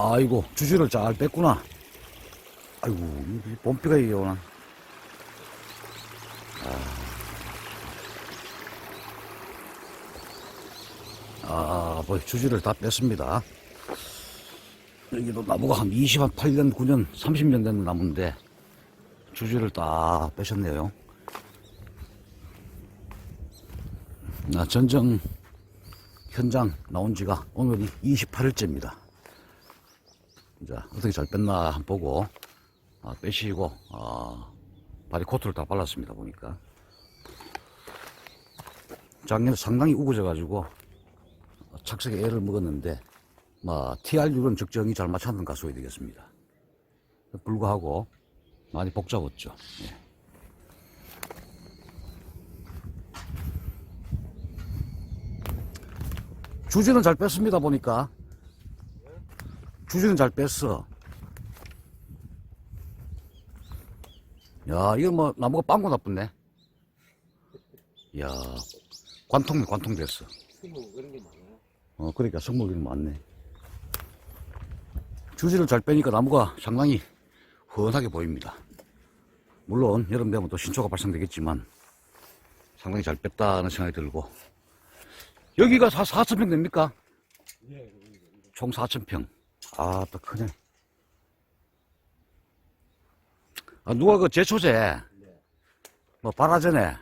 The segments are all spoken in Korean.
아이고, 주지를 잘 뺐구나. 아이고, 이 봄비가 이게 오나. 아, 뭐, 주지를 다 뺐습니다. 여기도 나무가 한 20, 한 8년, 9년, 30년 된 나무인데, 주지를 다 빼셨네요. 아, 전정 현장 나온 지가 오늘이 28일째입니다. 자, 어떻게 잘 뺐나 한번 보고, 아, 빼시고, 아, 발이 코트를 다 발랐습니다, 보니까. 작년에 상당히 우거져가지고, 착색에 애를 먹었는데, 뭐, TRU는 적정이 잘 맞췄는 가수가 되겠습니다. 불구하고, 많이 복잡했죠. 예. 주지는 잘 뺐습니다, 보니까. 주지는 잘 뺐어. 야, 이거 뭐, 나무가 빵고 나쁘네. 야, 관통, 관통 됐어. 어, 그러니까 성목이 많네. 주지를 잘 빼니까 나무가 상당히 훤하게 보입니다. 물론, 여름 되면 또 신초가 발생되겠지만, 상당히 잘 뺐다는 생각이 들고. 여기가 4, 4,000평 됩니까? 예, 총 4,000평. 아, 또 크네. 아, 누가 그 제초제, 뭐, 바라전에,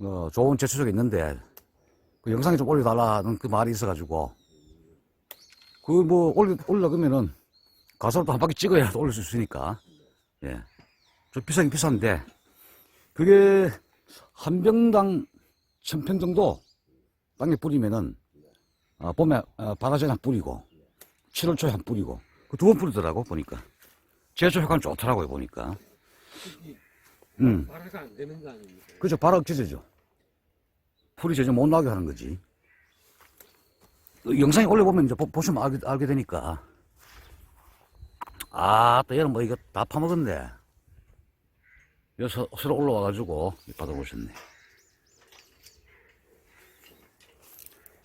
어, 좋은 제초제가 있는데, 그 영상에 좀 올려달라는 그 말이 있어가지고, 그 뭐, 올려, 올라가면은, 가서로 또한 바퀴 찍어야 또 올릴 수 있으니까, 예. 좀 비싸긴 비싼데, 그게 한 병당 천 평 정도 땅에 뿌리면은, 아, 봄에 어, 바가지에 한 뿌리고 7월 초에 한 뿌리고. 그 두 번 뿌리더라고 보니까. 제초 효과는 좋더라고요 보니까. 음. 발화가 안 되는 거 아닙니까? 그죠 바로 억제제죠. 풀이 제조 못 나게 하는 거지. 그 영상에 올려보면 이제 보, 시면 알게, 알게 되니까. 아또 얘는 뭐 이거 다 파먹었네. 여기서 서로 올라와가지고 받아보셨네.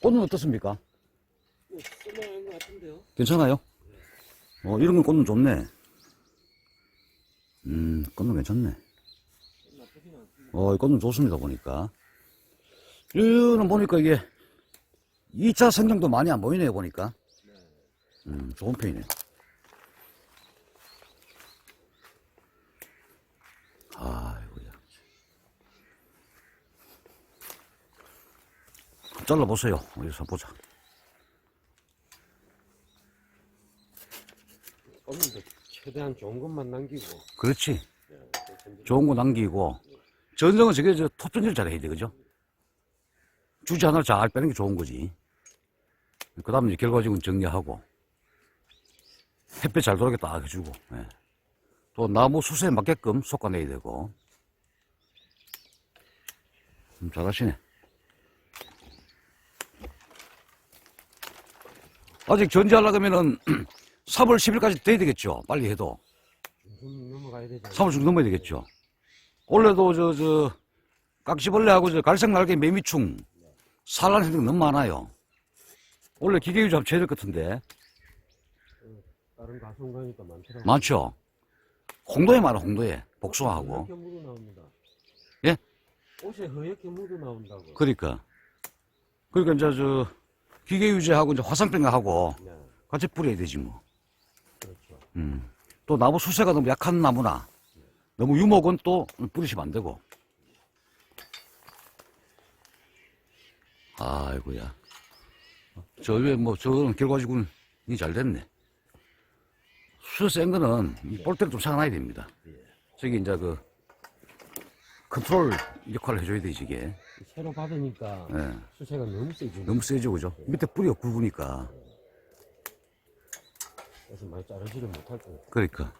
꽃은 어떻습니까? 괜찮아요? 어, 이런 건 꽃은 좋네. 음, 꽃은 괜찮네. 나쁘진. 어, 이 꽃은 좋습니다, 보니까. 이거는 보니까 이게 2차 생장도 많이 안 보이네요, 보니까. 음, 좋은 편이네. 아이고야. 잘라보세요. 어디서 보자. 없는데 최대한 좋은 것만 남기고. 그렇지. 예, 그래서 좋은 거 남기고 전정은 저게 저 톱전질 잘해야 돼 그죠? 주지 하나를 잘 빼는 게 좋은 거지 그 다음에 이제 결과적으로 정리하고 햇볕 잘 들어오게 딱 해주고 예. 또 나무 수세에 맞게끔 솎아내야 되고 음, 잘하시네 아직 전지하려고 하면은 3월 10일까지 돼야 되겠죠 빨리 해도 좀 넘어가야 되잖아요. 3월 중 넘어야 되겠죠. 원래도 저, 저, 깍지벌레하고 저 갈색 날개 매미충, 산란 해등 너무 많아요. 원래 기계유지 합쳐야 될 것 같은데. 다른 가수원 가니까 많더라고요. 많죠? 홍도에 많아, 홍도에. 복숭아하고. 허옇게 묻어 나옵니다. 예? 옷에 허옇게 묻어 나온다고. 그러니까. 그러니까 이제 저, 기계 유지하고 이제 화상병하고 네, 같이 뿌려야 되지 뭐. 음. 또 나무 수세가 너무 약한 나무나 너무 유목은 또 뿌리시면 안 되고. 아이고야. 저 위에 뭐 저거는 결과적으로는 잘 됐네. 수세 센 거는 볼 때를 좀 사놔야 됩니다. 저기 이제 그 컨트롤 역할을 해줘야 되지 이게. 새로 받으니까 예. 수세가 너무 세지. 너무 세죠 그죠? 밑에 뿌리가 굵으니까. 그래서 많이 자르지를 못할 거예요. 그러니까.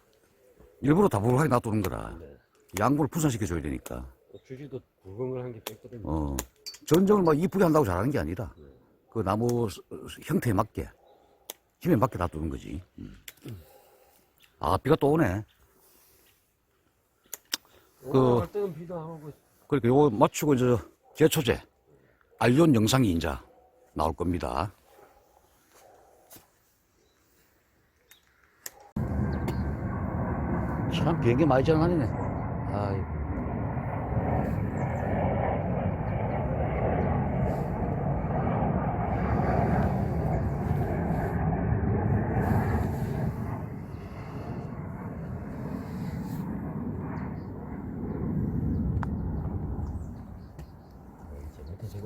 일부러 다불하게 놔두는 거라. 네. 양분을 분산시켜줘야 되니까. 또 주지도 굵은 걸한게 뺐거든요. 어, 전정을 막 이쁘게 한다고 잘하는 게 아니라, 그 나무 스- 형태에 맞게, 힘에 맞게 놔두는 거지. 음. 아, 비가 또 오네. 그- 올라갈 때는 비도 안 오고 그러니까 요거 맞추고, 이제, 제초제, 알리온 영상이 이제 나올 겁니다. 참 비행기 많이 지나다니네. 아이.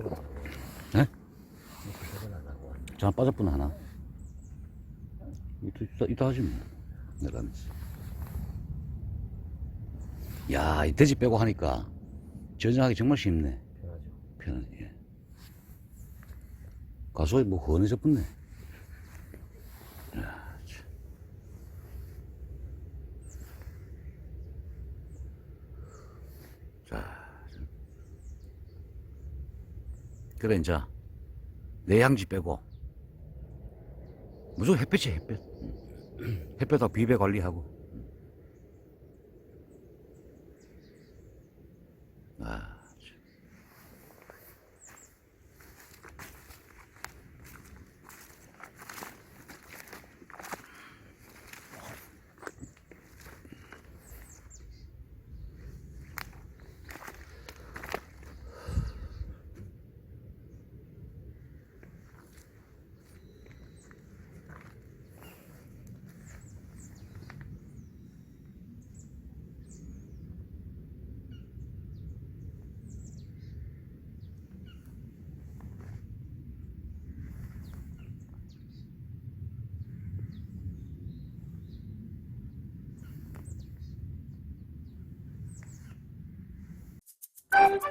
하고. 네? 전 빠졌구나 하나. 이따, 이따, 하지 뭐. 내가 하면서. 야, 이 돼지 빼고 하니까 전쟁하기 정말 쉽네. 편하죠. 편하네. 예. 가수이 뭐 헌해져 붙네. 자, 그래 이제 내향지 빼고 무조건 햇볕이 햇볕. 응. 햇볕하고 비배 관리하고.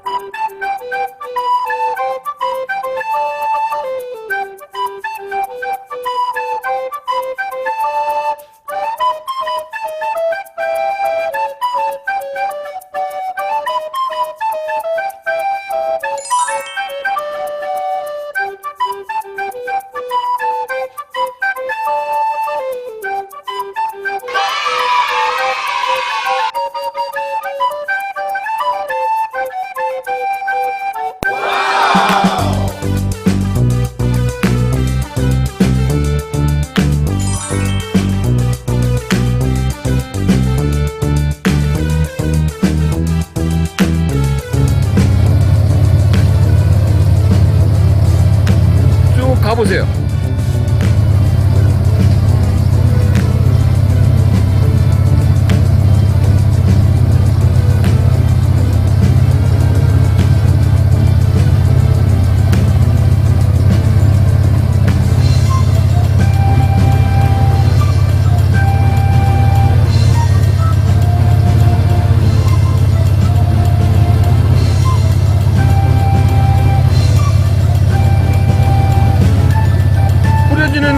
Thank you.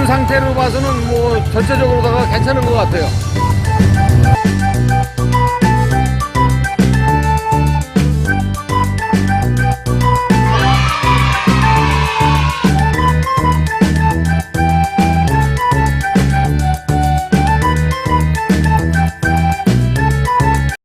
상태로 봐서는 뭐 전체적으로다가 괜찮은 것 같아요.